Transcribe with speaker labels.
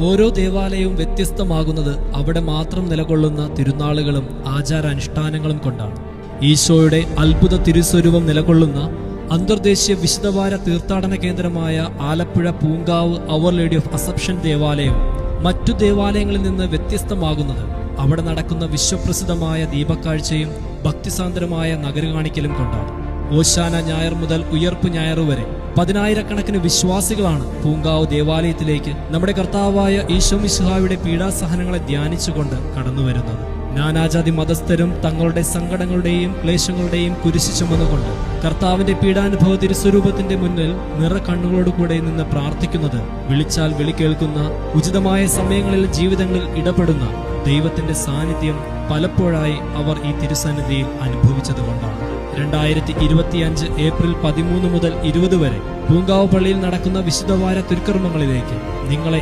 Speaker 1: ഓരോ ദേവാലയവും വ്യത്യസ്തമാകുന്നത് അവിടെ മാത്രം നിലകൊള്ളുന്ന തിരുനാളുകളും ആചാരാനുഷ്ഠാനങ്ങളും കൊണ്ടാണ്. ഈശോയുടെ അത്ഭുത തിരുസ്വരൂപം നിലകൊള്ളുന്ന അന്തർദേശീയ വിശുദ്ധവാര തീർത്ഥാടന കേന്ദ്രമായ Alappuzha Poonkavu our lady of assumption ദേവാലയം മറ്റു ദേവാലയങ്ങളിൽ നിന്ന് വ്യത്യസ്തമാകുന്നത് അവിടെ നടക്കുന്ന വിശ്വപ്രസിദ്ധമായ ദീപക്കാഴ്ചയും ഭക്തിസാന്ദ്രമായ നഗരകാണിക്കലും കൊണ്ടാണ്. ഓശാന ഞായർ മുതൽ ഉയർപ്പ് ഞായർ വരെ പതിനായിരക്കണക്കിന് വിശ്വാസികളാണ് പൂങ്കാവ് ദേവാലയത്തിലേക്ക് നമ്മുടെ കർത്താവായ ഈശോ ഈശോമിശുഹായുടെ പീഡാസഹനങ്ങളെ ധ്യാനിച്ചുകൊണ്ട് കടന്നുവരുന്നത്. നാനാജാതി മതസ്ഥരും തങ്ങളുടെ സങ്കടങ്ങളുടെയും ക്ലേശങ്ങളുടെയും കുരിശു ചുമന്നുകൊണ്ട് കർത്താവിന്റെ പീഡാനുഭവ തിരുസ്വരൂപത്തിന്റെ മുന്നിൽ നിറ കണ്ണുകളോടുകൂടെ നിന്ന് പ്രാർത്ഥിക്കുന്നത് വിളിച്ചാൽ വിളി കേൾക്കുന്ന ഉചിതമായ സമയങ്ങളിൽ ജീവിതങ്ങളിൽ ഇടപെടുന്ന ദൈവത്തിന്റെ സാന്നിധ്യം പലപ്പോഴായി അവർ ഈ തിരുസന്നിധിയിൽ അനുഭവിച്ചതുകൊണ്ടാണ്. രണ്ടായിരത്തി ഇരുപത്തിയഞ്ച് ഏപ്രിൽ പതിമൂന്ന് മുതൽ ഇരുപത് വരെ പൂങ്കാവ് പള്ളിയിൽ നടക്കുന്ന വിശുദ്ധവാര തിരുക്കർമ്മങ്ങളിലേക്ക് നിങ്ങളെ